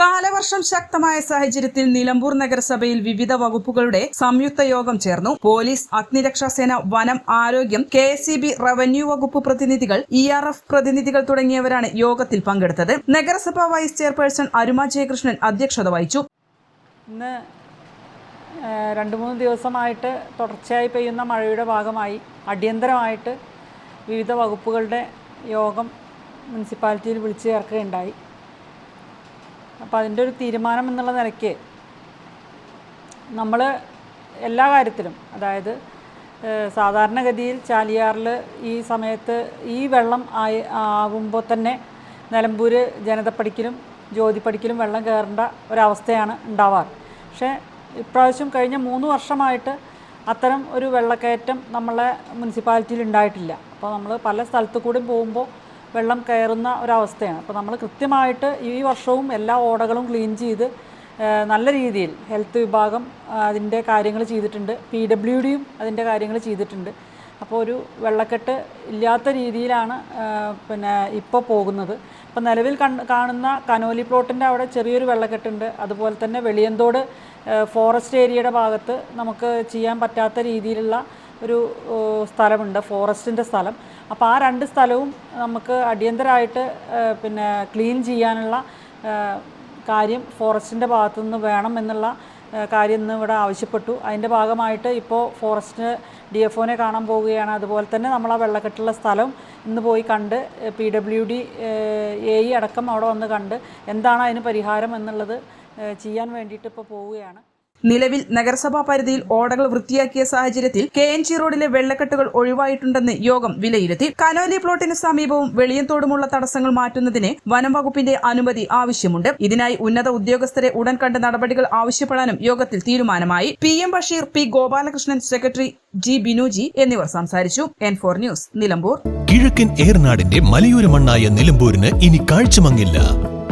കാലവർഷം ശക്തമായ സാഹചര്യത്തിൽ നിലമ്പൂർ നഗരസഭയിൽ വിവിധ വകുപ്പുകളുടെ സംയുക്ത യോഗം ചേർന്നു. പോലീസ് അഗ്നിരക്ഷാസേന വനം ആരോഗ്യം കെ എസ് റവന്യൂ വകുപ്പ് പ്രതിനിധികൾ ഇ ആർ എഫ് പ്രതിനിധികൾ തുടങ്ങിയവരാണ് യോഗത്തിൽ പങ്കെടുത്തത്. നഗരസഭാ വൈസ് ചെയർപേഴ്സൺ അരുമ ജയകൃഷ്ണൻ അധ്യക്ഷത വഹിച്ചു. ഇന്ന് രണ്ടു മൂന്ന് ദിവസമായിട്ട് തുടർച്ചയായി പെയ്യുന്ന മഴയുടെ ഭാഗമായി അടിയന്തരമായിട്ട് വിവിധ വകുപ്പുകളുടെ യോഗം മുനിസിപ്പാലിറ്റിയിൽ വിളിച്ചു ചേർക്കുകയുണ്ടായി. അപ്പോൾ അതിന്റെ ഒരു തീരുമാനം എന്നുള്ള നിലയ്ക്ക് നമ്മൾ എല്ലാ കാര്യത്തിലും അതായത് സാധാരണഗതിയിൽ ചാലിയാറിൽ ഈ സമയത്ത് ഈ വെള്ളം ആയി ആകുമ്പോൾ തന്നെ നിലമ്പൂർ ജനതപ്പടിക്കലും ജ്യോതിപ്പടിക്കലും വെള്ളം കയറേണ്ട ഒരവസ്ഥയാണ് ഉണ്ടാവാറ്. പക്ഷേ ഇപ്രാവശ്യം കഴിഞ്ഞ മൂന്ന് വർഷമായിട്ട് അത്തരം ഒരു വെള്ളക്കയറ്റം നമ്മളെ മുനിസിപ്പാലിറ്റിയിൽ ഉണ്ടായിട്ടില്ല. അപ്പോൾ നമ്മൾ പല സ്ഥലത്തു കൂടി പോകുമ്പോൾ വെള്ളം കയറുന്ന ഒരവസ്ഥയാണ്. അപ്പോൾ നമ്മൾ കൃത്യമായിട്ട് ഈ വർഷവും എല്ലാ ഓടകളും ക്ലീൻ ചെയ്ത് നല്ല രീതിയിൽ ഹെൽത്ത് വിഭാഗം അതിന്റെ കാര്യങ്ങൾ ചെയ്തിട്ടുണ്ട്. പി ഡബ്ല്യു ഡിയും അതിന്റെ കാര്യങ്ങൾ ചെയ്തിട്ടുണ്ട്. അപ്പോൾ ഒരു വെള്ളക്കെട്ട് ഇല്ലാത്ത രീതിയിലാണ് പിന്നെ ഇപ്പോൾ പോകുന്നത്. ഇപ്പോൾ നിലവിൽ കാണുന്ന കനോലി പ്ലോട്ടിന്റെ അവിടെ ചെറിയൊരു വെള്ളക്കെട്ടുണ്ട്. അതുപോലെ തന്നെ വെളിയന്തോട് ഫോറസ്റ്റ് ഏരിയയുടെ ഭാഗത്ത് നമുക്ക് ചെയ്യാൻ പറ്റാത്ത രീതിയിലുള്ള ഒരു സ്ഥലമുണ്ട് ഫോറസ്റ്റിന്റെ സ്ഥലം. അപ്പോൾ ആ രണ്ട് സ്ഥലവും നമുക്ക് അടിയന്തരമായിട്ട് പിന്നെ ക്ലീൻ ചെയ്യാനുള്ള കാര്യം ഫോറസ്റ്റിന്റെ ഭാഗത്തു നിന്ന് വേണം എന്നുള്ള കാര്യം ഇന്ന് ഇവിടെ ആവശ്യപ്പെട്ടു. അതിന്റെ ഭാഗമായിട്ട് ഇപ്പോൾ ഫോറസ്റ്റ് ഡി എഫ് ഒനെ കാണാൻ പോവുകയാണ്. അതുപോലെ തന്നെ നമ്മൾ ആ വെള്ളക്കെട്ടുള്ള സ്ഥലം ഇന്ന് പോയി കണ്ട് P W D A E അടക്കം അവിടെ വന്ന് കണ്ട് എന്താണ് അതിന് പരിഹാരം എന്നുള്ളത് ചെയ്യാൻ വേണ്ടിയിട്ട് ഇപ്പോൾ പോവുകയാണ്. നിലവിൽ നഗരസഭാ പരിധിയിൽ ഓടകൾ വൃത്തിയാക്കിയ സാഹചര്യത്തിൽ കെ എൻ ജി റോഡിലെ വെള്ളക്കെട്ടുകൾ ഒഴിവായിട്ടുണ്ടെന്ന് യോഗം വിലയിരുത്തി. കനോലി പ്ലോട്ടിന് സമീപവും വെളിയന്തോടുമുള്ള തടസ്സങ്ങൾ മാറ്റുന്നതിന് വനം വകുപ്പിന്റെ അനുമതി ആവശ്യമുണ്ട്. ഇതിനായി ഉന്നത ഉദ്യോഗസ്ഥരെ ഉടൻ കണ്ട് നടപടികൾ ആവശ്യപ്പെടാനും യോഗത്തിൽ തീരുമാനമായി. P M Basheer P Gopalakrishnan secretary G Binuji എന്നിവർ സംസാരിച്ചു. N four news Nilambur. കിഴക്കൻ ഏർനാടിന്റെ മലയോര മണ്ണായ നിലമ്പൂരിന് ഇനി കാഴ്ചമങ്ങില്ല.